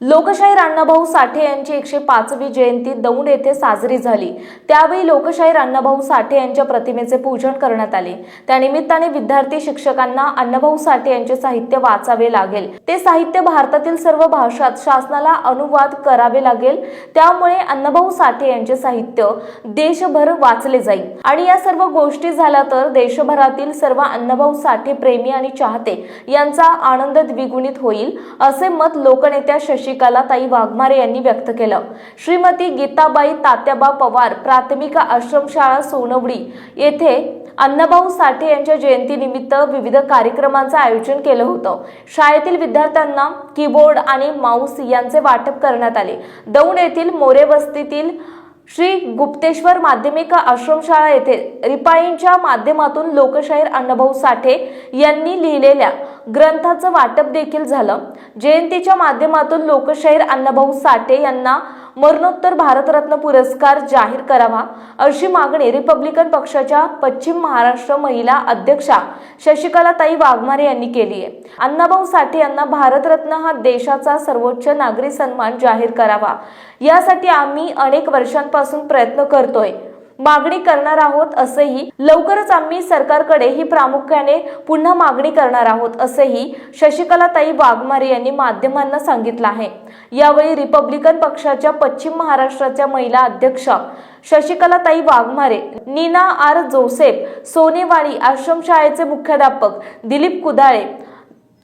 लोकशाहीर अण्णाभाऊ साठे यांची एकशे पाचवी जयंती दौंड येथे साजरी झाली. त्यावेळी लोकशाहीर अण्णाभाऊ साठे यांच्या प्रतिमेचे पूजन करण्यात आले. त्यानिमित्ताने विद्यार्थी शिक्षकांना अण्णाभाऊ साठे यांचे साहित्य वाचावे लागेल. ते साहित्य भारतातील सर्व भाषात शासनाला अनुवाद करावे लागेल. त्यामुळे अण्णाभाऊ साठे यांचे साहित्य देशभर वाचले जाईल. आणि या सर्व गोष्टी झाल्या तर देशभरातील सर्व अण्णाभाऊ साठे प्रेमी आणि चाहते यांचा आनंद द्विगुणित होईल असे मत लोकनेत्या शशी ताई वाघमारे यांनी व्यक्त केलं. श्रीमती गीताबाई तात्याबा पवार प्राथमिक आश्रमशाळा सोनवडी येथे अण्णाभाऊ साठे यांच्या जयंतीनिमित्त विविध कार्यक्रमांचं आयोजन केलं होतं. शाळेतील विद्यार्थ्यांना कीबोर्ड आणि माऊस यांचे वाटप करण्यात आले. दौंड येथील मोरे वस्तीतील श्री गुप्तेश्वर माध्यमिक आश्रमशाळा येथे रिपाईंच्या माध्यमातून लोकशाहीर अण्णाभाऊ साठे यांनी लिहिलेल्या ग्रंथाचं वाटप देखील झालं. जयंतीच्या माध्यमातून लोकशाहीर अण्णाभाऊ साठे यांना मरणोत्तर भारतरत्न पुरस्कार जाहीर करावा अशी मागणी रिपब्लिकन पक्षाच्या पश्चिम महाराष्ट्र महिला अध्यक्षा शशिकलाताई वाघमारे यांनी केली आहे. अण्णाभाऊ साठे यांना भारतरत्न हा देशाचा सर्वोच्च नागरी सन्मान जाहीर करावा. यासाठी आम्ही अनेक वर्षांपासून प्रयत्न करतोय. मागणी करणार आहोत असंही लवकरच आम्ही सरकारकडे ही प्रामुख्याने पुन्हा मागणी करणार आहोत असंही शशिकलाताई वाघमारे यांनी माध्यमांना सांगितलं आहे. यावेळी रिपब्लिकन पक्षाच्या पश्चिम महाराष्ट्राच्या महिला अध्यक्षा शशिकलाताई वाघमारे नीना आर जोसेफ सोनेवाडी आश्रमशाळेचे मुख्याध्यापक दिलीप कुदाळे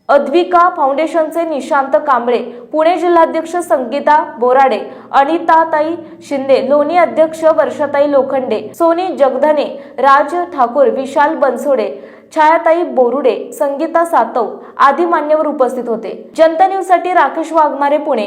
अद्विका फाउंडेशनचे निशांत कांबळे पुणे जिल्हाध्यक्ष संगीता बोराडे अनिताताई शिंदे लोणी अध्यक्ष वर्षाताई लोखंडे सोनी जगधने राज ठाकूर विशाल बनसोडे छायाताई बोरुडे संगीता सातव आदी मान्यवर उपस्थित होते. जनता न्यूजसाठी राकेश वाघमारे पुणे.